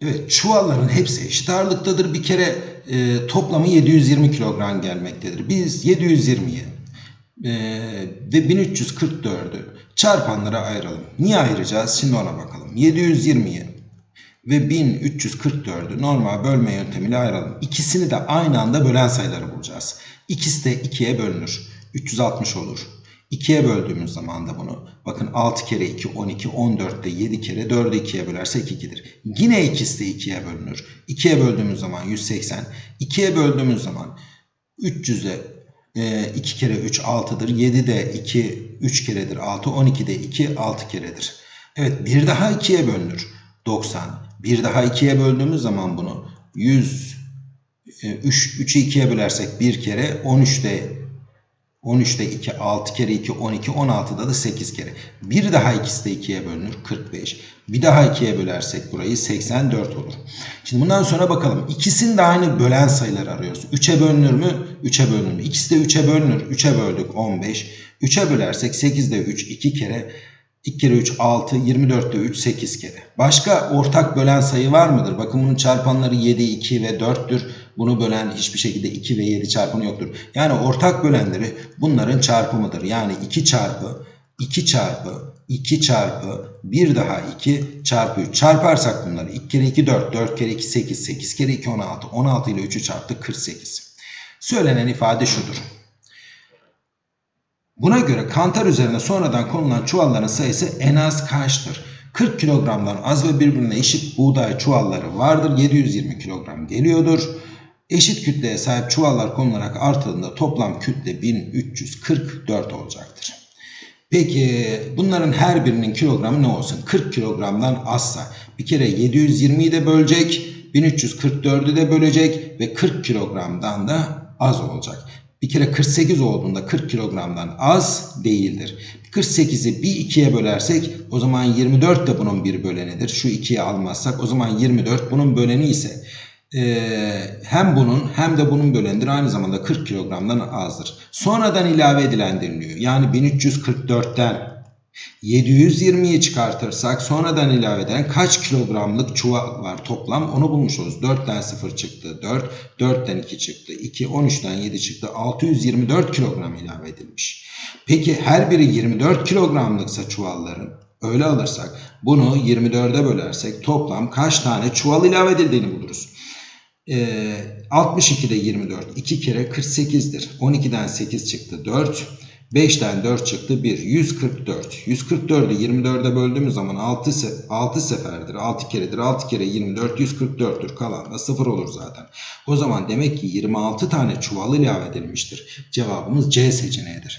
Evet çuvalların hepsi eşit ağırlıktadır. Bir kere e, toplamı 720 kilogram gelmektedir. Biz 720'yi e, ve 1344'ü çarpanlara ayıralım. Niye ayıracağız? Şimdi ona bakalım. 720'yi ve 1344'ü normal bölme yöntemiyle ayıralım. İkisini de aynı anda bölen sayıları bulacağız. İkisi de 2'ye bölünür. 360 olur. 2'ye böldüğümüz zaman da bunu bakın 6 kere 2 12 14'te 7 kere 4'ü 2'ye bölersek 2'dir. Yine ikisi de 2'ye bölünür. 2'ye böldüğümüz zaman 180. 2'ye böldüğümüz zaman 300'de 2 kere 3 6'dır. 7 de 2 3 keredir 6. 12 de 2 6 keredir. Evet bir daha 2'ye bölünür. 90. Bir daha 2'ye böldüğümüz zaman bunu 100 3 3'ü 2'ye bölersek bir kere 13'te 13'te 2 6 kere 2 12 16'da da 8 kere. Bir daha ikisi de 2'ye bölünür 45. Bir daha 2'ye bölersek burayı 84 olur. Şimdi bundan sonra bakalım. İkisini de aynı bölen sayılar arıyoruz. 3'e bölünür mü? 3'e bölünür mü? İkisi de 3'e bölünür. 3'e böldük 15. 3'e bölersek 8'de 3 2 kere 2 kere 3 6, 24'te 3 8 kere. Başka ortak bölen sayı var mıdır? Bakın bunun çarpanları 7, 2 ve 4'tür. Bunu bölen hiçbir şekilde 2 ve 7 çarpanı yoktur. Yani ortak bölenleri bunların çarpımıdır. Yani 2 çarpı 2 çarpı 2 çarpı 1 daha 2 çarpı 3 çarparsak bunları 2 kere 2 4, 4 kere 2 8, 8 kere 2 16, 16 ile 3'ü çarptık 48. Söylenen ifade şudur. Buna göre kantar üzerine sonradan konulan çuvalların sayısı en az kaçtır? 40 kilogramdan az ve birbirine eşit buğday çuvalları vardır. 720 kilogram geliyordur. Eşit kütleye sahip çuvallar konularak artıldığında toplam kütle 1344 olacaktır. Peki bunların her birinin kilogramı ne olsun? 40 kilogramdan azsa bir kere 720'yi de bölecek, 1344'ü de bölecek ve 40 kilogramdan da az olacak. Bir kere 48 olduğunda 40 kilogramdan az değildir. 48'i bir ikiye bölersek o zaman 24 de bunun bir bölenidir. Şu ikiye almazsak o zaman 24 bunun böleni ise hem bunun hem de bunun bölenidir. Aynı zamanda 40 kilogramdan azdır. Sonradan ilave edilen deniliyor. Yani 1344'ten 720'yi çıkartırsak sonradan ilave edilen kaç kilogramlık çuval var toplam onu bulmuş oluruz. 4'ten 0 çıktı 4, 4'ten 2 çıktı 2, 13'ten 7 çıktı 624 kilogram ilave edilmiş. Peki her biri 24 kilogramlıksa çuvalların öyle alırsak bunu 24'e bölersek toplam kaç tane çuval ilave edildiğini buluruz. Ee, 62'de 24 2 kere 48'dir. 12'den 8 çıktı 4. 5'ten 4 çıktı 1. 144. 144'ü 24'e böldüğümüz zaman 6, se 6 seferdir. 6 keredir. 6 kere 24 144'tür. Kalan da 0 olur zaten. O zaman demek ki 26 tane çuval ilave edilmiştir. Cevabımız C seçeneğidir.